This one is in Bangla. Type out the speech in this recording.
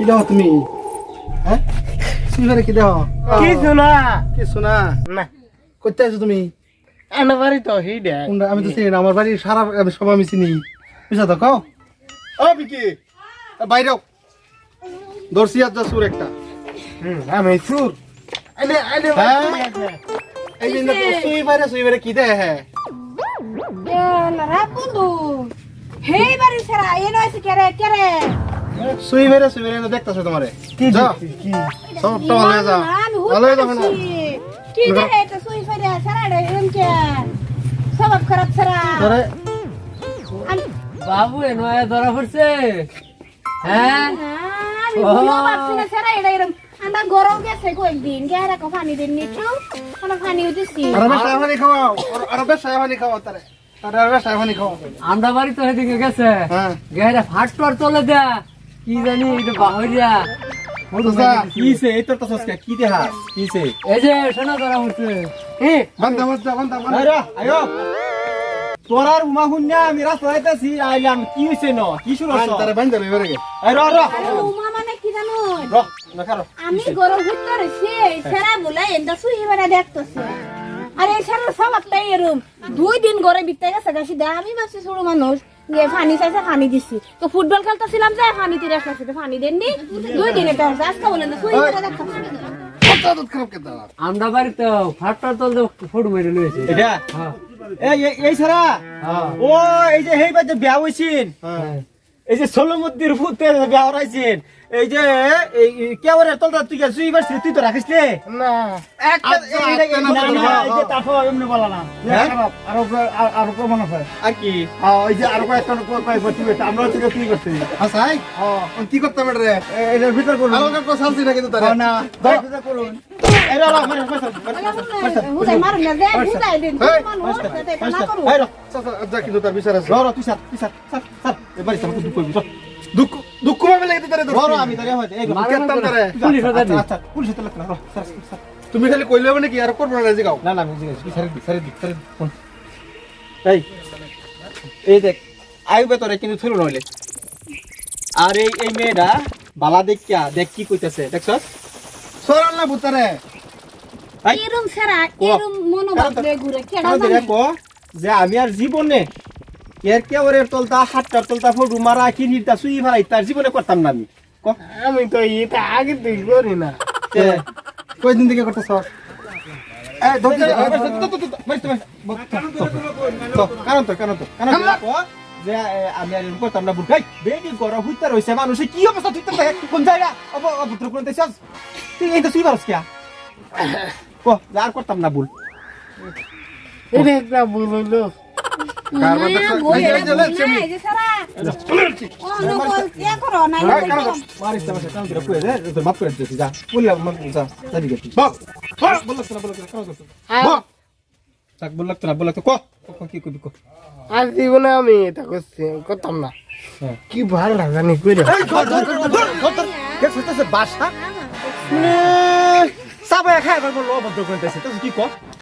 কি দাও তুমি? হ্যাঁ? সুইবারে কি দাও কি না কিছু না না। করতে আছো তুমি? এনে বাড়ি তো হি দে আমি তো চিনি না আমার বাড়ির সারা আমি সব আমি চিনি। বুঝা তো কও? ও বিকি! বাইরেও। দর্শি আর যা সুর একটা। আমি সুর। এনে এনে হ্যাঁ? এই যে সুইবারে সুইবারে কি দেয় হ্যাঁ এলারা বন্ধু। হেই বাড়ি সারা এনো আছে কেরে কেরে? সুইবারে সুইবারে দেখতেছো তোমারে? কি যা। কি? সবটা ভালো যা। ভালো না কি এটা সুই ফেরে সারা রে কে? সব খারাপ সারা আমি বাবু এনো আয়া ধরা পড়ছে। হ্যাঁ? আমি না সারা এটা এরম। আমরা গরম গেছে কয়েকদিন গেরা কো পানি দিন নি তো পানি উঠেছি আর বেশ সাহেবানি খাওয়াও। আর- আর বেশ সাহেবানি খাওয়াও তারে। তারে আর সাহেবানি আমরা বাড়ি তো এদিকে গেছে। হ্যাঁ। ফাট টর চলে দেয়া। কি জানি এটা বাহরিয়া বুঝা এই তো সস্কা কি দেহা? কিছে এই যে শোনা ধরা পড়ছে এ বান্দা বান্দা বান্দা আরে আয়ো তোর উমা হুন্না আমি রাস্তা যাইতাছি আইলাম কি হইছে ন? কি শুরু হইছে তারে বান্দা লইবে রে আরে র র উমা মানে কি জানো? র না কারও আমি গরম হইতে রয়েছি সারা বলে এটা সুই বেড়া দেখতেছে। আরে সারা সব এরম দুই দিন ঘরে বিতে গেছে গাছি দা আমি ভাবছি ছোট মানুষ গিয়ে পানি চাইছে পানি দিছি। তো ফুটবল খেলতেছিলাম যে পানি তীরে আসছে পানি দেননি। দুই দিন এটা হচ্ছে আজকে বলেন আমরা বাড়ি তো মেরে এটা? হ্যাঁ। এই সারা? হ্যাঁ। ও এই যে হেই বাজে বিয়া হইছিন। হ্যাঁ। এই যে সোলমুদ্দির ফুতে বিয়া হরাইছিন এই যে এই কেওরে তলটা তুই এবার তুই তো রাখিস নে? আর- কি? ওই যে আরও কয়েকটা আমরা তুই করছিস হাসাই কি করতে পারে রে? এটার ভিতর করুন। আলোকা কো শান্তি না কিন্তু তারে। না করুন। তার বিচার আছে। এবারে কইবি দুঃখ দুঃখ ভাবে লাগে তারে রা রা আমি দাঁড়িয়ে হইতে এই কেতাম তারে। পুলিশ হাজার দিন। আচ্ছা পুলিশ তো লাগনা রা সার সার তুমি খালি কইলে হবে নাকি? আর করব না জিগাও। না না আমি জিজ্ঞেস করি, সারে দিক সারে দিক সারে ফোন। এই এই দেখ আইবে তোরে কিন্তু থুলো নইলে। আর এই এই মেয়েটা বালা দেখিয়া দেখ কি কইতাছে দেখছস সরাল না ভূতারে। এই, এরম সারা এরম মনোভাব ঘুরে কেডা জানে। যে আমি আর জীবনে এর কেবরের তলতা হাতটার তলতা ফটু মারা কিরিটা সুই ভাড়াই তার জীবনে করতাম না আমি ক আমি তো এটা আগে তুই করি না এ, কই দিন থেকে করতেছ এই ধর তো, তো, তো, তো, বাড়িতে, বাড়িতে। তো, কারণ তো কারণ তো কারণ তো দেখো, যে এ, আমি আর করতাম না বুঝাই বেডি গরম হইতে রইছে মানুষে কি অবস্থা তুই তো কোন জায়গা অভদ্র কোন দেশাস তুই এই তো সুই ভারস কিয়া কো আর করতাম না ভুল এটা ভুল হইল কার না, না, ইয়া করো না হ্যাঁ, কারণ তো। মারিস তো কারণ তো কই দে তোর মাপ করে দিছি যা বললাম যা যাবি গেছি বল বল বললাম না বললাম তাক বললাম না বললাম ক ক কি কবি ক আর জীবনে আমি এটা করছি করতাম না হ্যাঁ। কি ভালো জানি কইরা এই ধর ধর ধর ধর ধর ধর কে সত্যি বাসা সাবে খাইবার বলল অভদ্র করতেছে তো কি ক